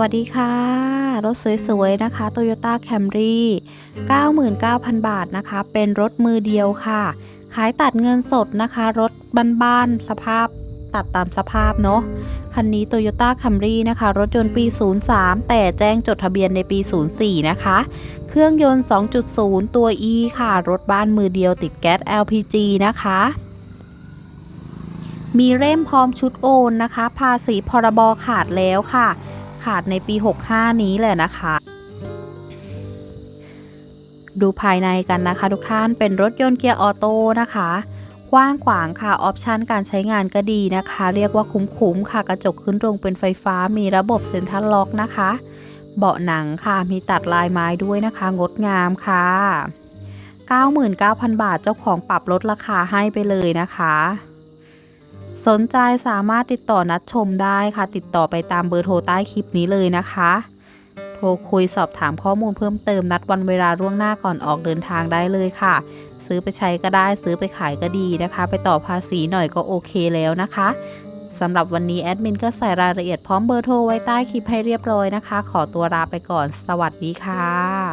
วัสดีค่ะ รถสวยๆ นะคะ Toyota Camry 99,000 บาทนะคะ เป็นรถมือเดียวค่ะ ขายตัดเงินสดนะคะ รถบ้านๆ สภาพตัดตามสภาพเนาะ คันนี้ Toyota Camry นะคะ รถยนต์ปี 03 แต่แจ้งจดทะเบียนในปี 04 นะคะ เครื่องยนต์ 2.0 ตัว E ค่ะ รถบ้านมือเดียวติดแก๊ส LPG นะคะมีเล่มพร้อมชุดโอนนะคะ ภาษีพรบขาดแล้วค่ะ ขาดในปี 65 นี้แหละนะคะ ดูภายในกันนะคะทุกท่านเป็นรถยนต์เกียร์ออโต้นะคะกว้างขวางค่ะ ออปชันการใช้งานก็ดีนะคะ เรียกว่าคุ้มๆค่ะ กระจกขึ้นตรงเป็นไฟฟ้ามีระบบเซ็นทรัลล็อกนะคะ เบาะหนังค่ะมีตัดลายไม้ด้วยนะคะ งดงามค่ะ 99,000 บาทเจ้าของปรับลดราคาให้ไปเลยนะคะ สนใจสามารถติดต่อนัดชมได้ค่ะ ติดต่อไปตามเบอร์โทรใต้คลิปนี้เลยนะคะ โทรคุยสอบถามข้อมูลเพิ่มเติมนัดวันเวลาล่วงหน้าก่อนออกเดินทางได้เลยค่ะ ซื้อไปใช้ก็ได้ซื้อไปขายก็ดีนะคะ ไปต่อภาษีหน่อยก็โอเคแล้วนะคะสำหรับวันนี้แอดมินก็ใส่รายละเอียดพร้อมเบอร์โทรไว้ใต้คลิปให้เรียบร้อยนะคะ ขอตัวลาไปก่อน สวัสดีค่ะ